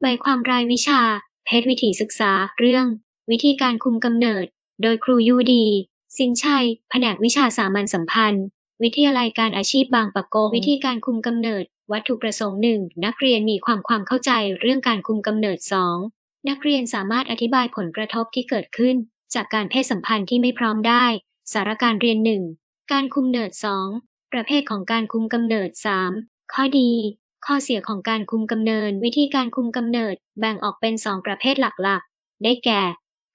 ใบความรายวิชา เพชรวิถีศึกษาเรื่อง วิธีการคุมกำเนิด โดยครูยูดี สินชัย แผนกวิชาสามัญสัมพันธ์ วิทยาลัยการอาชีพบางปะกวิธีการคุมกำเนิด วัตถุประสงค์หนึ่งนักเรียนมีความความเข้าใจเรื่องการคุมกำเนิด 2. นักเรียนสามารถอธิบายผลกระทบที่เกิดขึ้น จากการเพศสัมพันธ์ที่ไม่พร้อมได้ สาระการเรียนหนึ่งการคุมเนิด 2. ประเภทของการคุมกำเนิด 3. ข้อดี ข้อเสียของการคุมกำเนิด วิธีการคุมกำเนิด แบ่งออกเป็น2ประเภทหลักๆ ได้แก่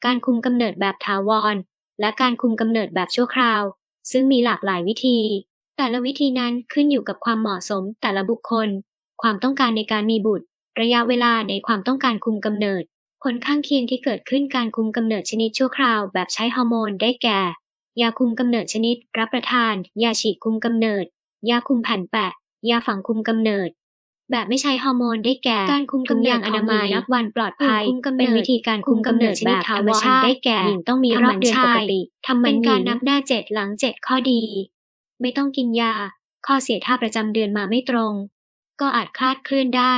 การคุมกำเนิดแบบถาวร และการคุมกำเนิดแบบชั่วคราว ซึ่งมีหลากหลายวิธี แต่ละวิธีนั้นขึ้นอยู่กับความเหมาะสมแต่ละบุคคล ความต้องการในการมีบุตร ระยะเวลาในความต้องการคุมกำเนิด ผลข้างเคียงที่เกิดขึ้นการคุมกำเนิดชนิดชั่วคราว แบบใช้ฮอร์โมนได้แก่ ยาคุมกำเนิดชนิด รับประทาน ยาฉีดคุมกำเนิด ยาคุมแผ่นแปะ ยาฝังคุมกำเนิด แบบไม่ใช้ฮอร์โมนได้แก่การคุมกำเนิดอนามัยนับวันปลอดภัยคุมกำเนิดเป็นวิธีการคุมกำเนิดแบบธรรมชาติได้แก่หญิงต้องมีรอบเดือนปกติทำมันเป็นกาการรนันับบหน้าเจ็ดหลังเจ็ดข้อดี ไม่ต้องกินยา ข้อเสียถ้าประจำเดือนมาไม่ตรง ก็อาจคลาดเคลื่อนได้